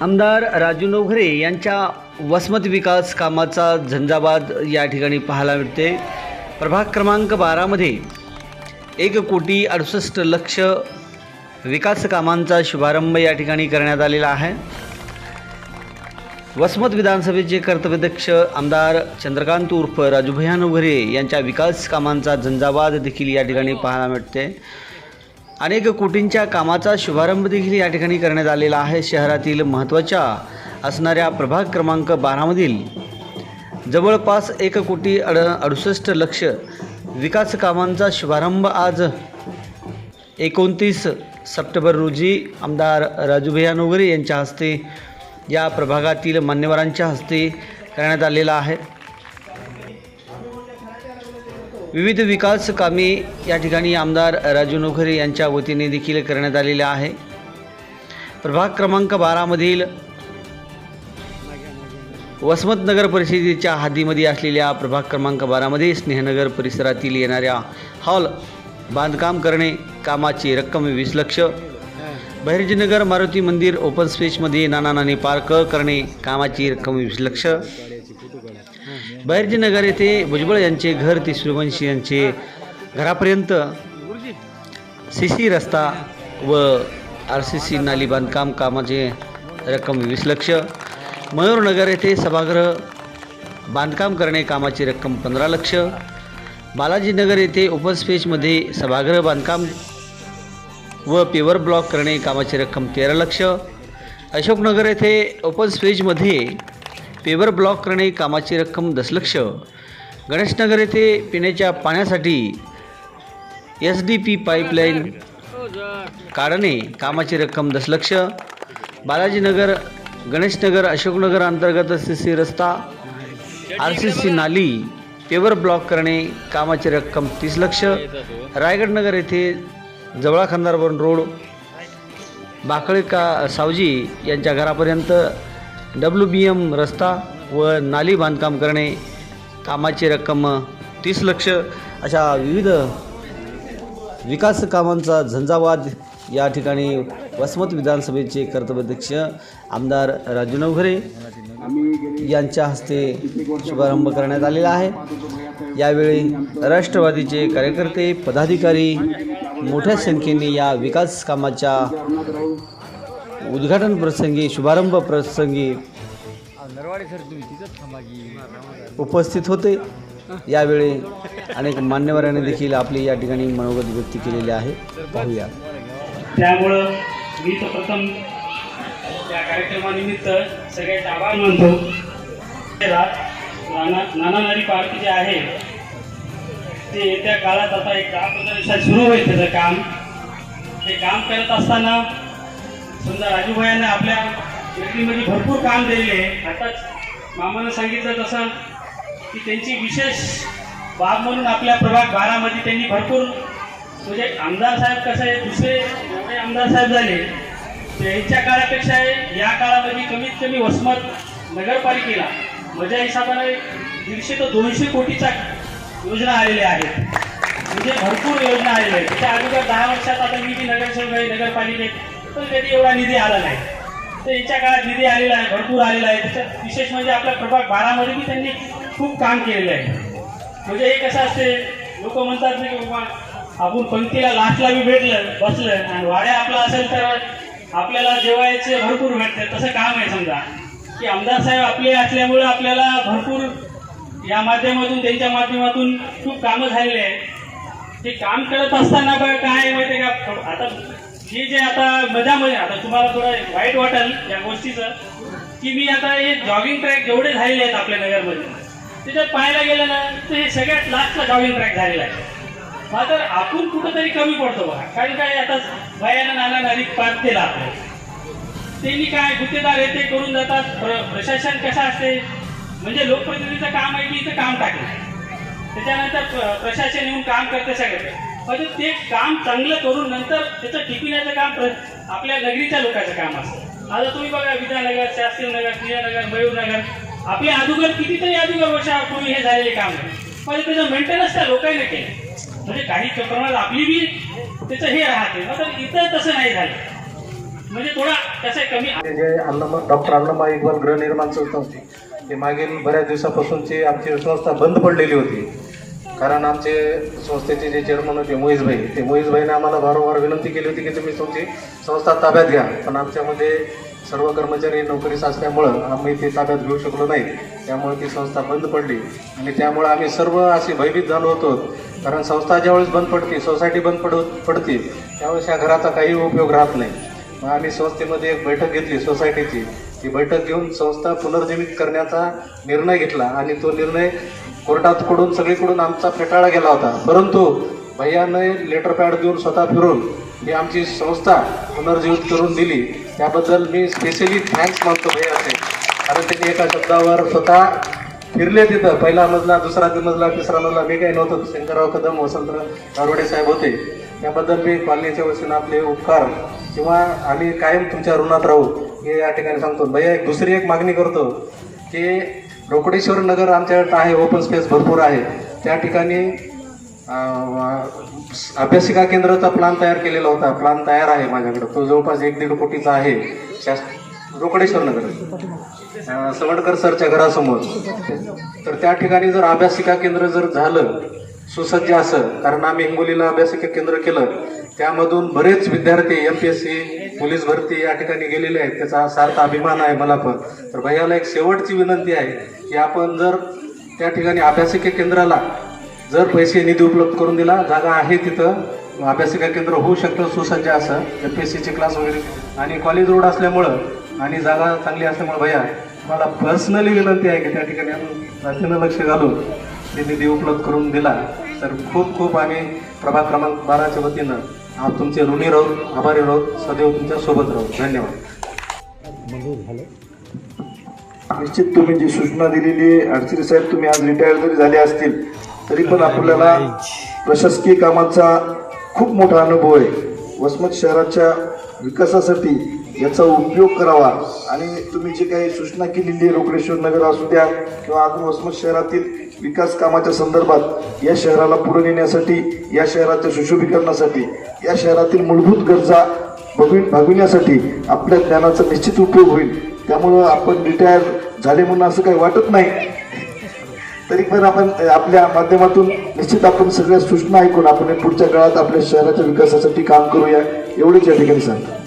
आमदार राजू नवघरे यांच्या वसमत विकास कामाचा झंझावात या ठिकाणी पाहायला मिळते. प्रभाग क्रमांक बारामध्ये एक कोटी अडुसष्ट लक्ष विकास कामांचा शुभारंभ या ठिकाणी करण्यात आलेला आहे. वसमत विधानसभेचे कर्तव्यध्यक्ष आमदार चंद्रकांत उर्फ राजूभैया नवघरे यांच्या विकास कामांचा झंझावाद देखील या ठिकाणी पाहायला मिळते. अनेक कोटींच्या कामाचा शुभारंभ देखील या ठिकाणी करण्यात आलेला आहे शहरातील महत्त्वाच्या असणाऱ्या प्रभाग क्रमांक बारामधील जवळपास एक कोटी अड अडुसष्ट लक्ष विकास कामांचा शुभारंभ आज एकोणतीस सप्टेंबर रोजी आमदार राजूभैया नोगरे यांच्या हस्ते या प्रभागातील मान्यवरांच्या हस्ते करण्यात आलेला आहे. विविध विकास कामे या ठिकाणी आमदार राजू नोखरे यांच्या वतीने देखील करण्यात आलेल्या आहे. प्रभाग क्रमांक बारामधील वसमत नगर परिषदेच्या हद्दीमध्ये असलेल्या प्रभाग क्रमांक बारामध्ये स्नेहनगर परिसरातील येणाऱ्या हॉल बांधकाम करणे कामाची रक्कम वीस लक्ष बहिर्जीनगर मारुती मंदिर ओपन स्पेसमध्ये नाना नानी पार्क करणे कामाची रक्कम वीस लक्ष बहिर्जीनगर येथे भुजबळ यांचे घर ते सूर्यवंशी यांचे घरापर्यंत सी सी रस्ता व आर सी सी नाली बांधकाम कामाचे रक्कम वीस लक्ष. मयूरनगर येथे सभागृह बांधकाम करणे कामाची रक्कम पंधरा लक्ष. बालाजीनगर येथे ओपन स्पेसमध्ये सभागृह बांधकाम व पेवर ब्लॉक करणे कामाची रक्कम तेरा लक्ष. अशोकनगर येथे ओपन स्पेसमध्ये पेवर ब्लॉक करणे कामाची रक्कम दशलक्ष गणेशनगर येथे पिण्याच्या पाण्यासाठी एस डी पी पाईपलाईन काढणे कामाची रक्कम दशलक्ष बालाजीनगर गणेशनगर अशोकनगर अंतर्गत सी सी रस्ता आर सी सी नाली पेवर ब्लॉक करणे कामाची रक्कम तीस लक्ष रायगडनगर येथे जवळा खंदारवरून रोड. बाकळे का सावजी यांच्या घरापर्यंत डब्ल्यू बी एम रस्ता व नाली बांधकाम करणे कामाची रक्कम तीस लक्ष अशा विविध विकास कामांचा झंझावाद या ठिकाणी वसमत विधानसभेचे कर्तव्याध्यक्ष आमदार राजू नवघरे यांच्या हस्ते शुभारंभ करण्यात आलेला आहे. यावेळी राष्ट्रवादीचे कार्यकर्ते पदाधिकारी मोठ्या संख्येने या विकास कामाच्या उद्घाटन प्रसंगी शुभारंभ प्रसंगी उपस्थित होते. यावेळी अनेक मान्यवरांनी देखील आपली या ठिकाणी मनोगत व्यक्त केलेले आहे. पाहूया. त्यामुळं मी तर प्रथम त्या कार्यक्रमानिमित्त सगळ्याचे आभार मानतो. नाना नाना नारी पार्क जे आहे ते येत्या काळात आता एक दहा पंधरा दिवसात सुरू होईल त्याचं काम. ते काम करत असताना समजा राजूभाईंना आपल्या व्यक्तीमध्ये भरपूर काम दिलेले आहे. आताच मामानं सांगितलं तसं की त्यांची विशेष बाब म्हणून आपल्या प्रभाग बारामध्ये त्यांनी भरपूर म्हणजे आमदार साहेब कसं आहे दुसरे एवढे आमदार साहेब झाले. त्यांच्या काळापेक्षा या काळामध्ये कमीत कमी वसमत नगरपालिकेला माझ्या हिशोबाने दीडशे ते दोनशे कोटीच्या योजना आलेल्या आहेत. म्हणजे भरपूर योजना आलेल्या आहेत. त्याच्या अगोदर दहा वर्षात आता मी बी नगरसेवक आहे नगरपालिकेत. पण कधी एवढा निधी आला नाही. तर याच्या काळात निधी आलेला आहे भरपूर आलेला आहे. त्याच्यात विशेष म्हणजे आपल्या प्रभाग बारामध्ये बी त्यांनी खूप काम केलेलं आहे. म्हणजे हे कसं असते लोक म्हणतात ना की बाबा आपण पंक्तीला लास्टला बी भेटलं बसलं आणि वाड्या आपला असेल तर आपल्याला जेवायचे भरपूर भेटते तसं काम आहे समजा. की आमदार साहेब आपले असल्यामुळे आपल्याला भरपूर या माध्यमातून त्यांच्या माध्यमातून खूप कामं झालेली आहेत. ते काम करत असताना काय आहे माहिती आहे का? आता हे जे आता मजा मजा आता तुम्हाला थोडं वाईट वाटेल या गोष्टीचं की मी आता हे जॉगिंग ट्रॅक जेवढे झालेले आहेत आपल्या नगरमध्ये त्याच्यात पाहायला गेलं ना तर हे सगळ्यात लास्टचा जॉगिंग ट्रॅक झालेला आहे. मात्र आपण कुठंतरी कमी पडतो बघा. कारण काय आता भयानं नाना नारी पार केला आपल्याला त्यांनी काय गुत्तेदार आहे ते करून जातात. प्र- प्रशासन कसं असते? म्हणजे लोकप्रतिनिधीचं काम आहे की इथं काम टाकलं. त्याच्यानंतर प्रशासन येऊन काम करते सगळं. पण ते काम चांगलं करून नंतर त्याचं टिकविण्याचं काम आपल्या नगरीच्या लोकांचं काम असतं. आता तुम्ही बघा विद्यानगर शास्त्रीनगर प्रियनगर मयूरनगर. आपल्या अगोदर कितीतरी अगोदर वर्षापूर्वी हे झालेले काम आहे पण त्याचं मेंटेनन्स त्या लोकांनी केलं. म्हणजे काही प्रमाणात आपली बी त्याचं हे राहते. मात्र इथं तसं नाही झालं. म्हणजे थोडा कसं कमी जे अण्णा डॉक्टर अण्णामा इक्बाल गृहनिर्माण संस्था होती. ते मागील बऱ्याच दिवसापासूनची आमची संस्था बंद पडलेली होती. कारण आमचे संस्थेचे जे चेअरमन होते मोहिजभाई ते मोहिजभाईने आम्हाला वारंवार विनंती केली होती की तुम्ही तुमची संस्था ताब्यात घ्या. पण आमच्यामध्ये सर्व कर्मचारी नोकरीस असल्यामुळं आम्ही ते ताब्यात घेऊ शकलो नाही. त्यामुळे ती संस्था बंद पडली. आणि त्यामुळे आम्ही सर्व असे भयभीत झालो होतो. कारण संस्था ज्यावेळेस बंद पडते सोसायटी बंद पड पडते त्यावेळेस या घराचा काही उपयोग राहत नाही. मग आम्ही संस्थेमध्ये एक बैठक घेतली सोसायटीची. ती बैठक घेऊन संस्था पुनर्जीवित करण्याचा निर्णय घेतला आणि तो निर्णय कोर्टाकडून सगळीकडून आमचा फेटाळा गेला होता. परंतु भैयाने लेटर पॅड देऊन स्वतः फिरून ही आमची संस्था पुनर्जीवित करून दिली. त्याबद्दल मी स्पेशली थँक्स मानतो भैयाचे. कारण त्यांनी एका शब्दावर स्वतः फिरले तिथं. पहिला मजला दुसरा मजला तिसरा मजला मी काही नव्हतो. शंकरराव कदम वसंतराव गारवडे साहेब होते. त्याबद्दल मी कॉलनीच्या वतीनं आपले उपकार किंवा आम्ही कायम तुमच्या ऋणात राहू. हे या ठिकाणी सांगतो. भैया एक दुसरी एक मागणी करतो की रोकडेश्वर नगर आमच्याकडे आहे ओपन स्पेस भरपूर आहे. त्या ठिकाणी अभ्यासिका केंद्राचा प्लान तयार केलेला होता. प्लान तयार आहे माझ्याकडे. तो जवळपास एक दीड कोटीचा आहे. शास रोकडेश्वर नगर. सवडकर सरच्या घरासमोर. तर त्या ठिकाणी जर अभ्यासिका केंद्र जर झालं सुसज्ज असं कारण आम्ही हिंगोलीला अभ्यासिका केंद्र केलं त्यामधून बरेच विद्यार्थी M P S C police भरती या ठिकाणी गेलेले आहेत. त्याचा सार्थ अभिमान आहे मला पण. तर भैयाला एक शेवटची विनंती आहे की आपण जर त्या ठिकाणी अभ्यासिका केंद्राला जर पैसे निधी उपलब्ध करून दिला जागा आहे तिथं अभ्यासिका केंद्र होऊ शकतं सुसज्ज असं एफ एस सीचे क्लास वगैरे. आणि कॉलेज रोड असल्यामुळं आणि जागा चांगली असल्यामुळं भैया मला पर्सनली विनंती आहे की त्या ठिकाणी आपण जातीनं लक्ष घालून ते निधी उपलब्ध करून दिला. तर खूप खूप आम्ही प्रभाग क्रमांक बाराच्या वतीनं आप तुमचे ऋणी राहू आभारी राहू सदैव तुमच्यासोबत राहू. धन्यवाद. निश्चित तुम्ही जी सूचना दिलेली आहे अडचणी साहेब तुम्ही आज रिटायर जरी झाले असतील तरी पण आपल्याला प्रशासकीय कामाचा खूप मोठा अनुभव आहे. वसमत शहराच्या विकासासाठी याचा उपयोग करावा. आणि तुम्ही जी काही सूचना केलेली आहे रोकडेश्वर नगर असू द्या किंवा अजून वसमत शहरातील विकास कामाच्या संदर्भात या शहराला पुढे नेण्यासाठी या शहराच्या सुशोभीकरणासाठी या शहरातील मूलभूत गरजा बघवी भागविण्यासाठी आपल्या ज्ञानाचा निश्चित उपयोग होईल. त्यामुळं आपण रिटायर झाले म्हणून असं काही वाटत नाही. तरी पण आपण आपल्या माध्यमातून निश्चित आपण सगळ्या सूचना ऐकून आपण पुढच्या काळात आपल्या शहराच्या विकासासाठी काम करूया. एवढेच या ठिकाणी सांगतो.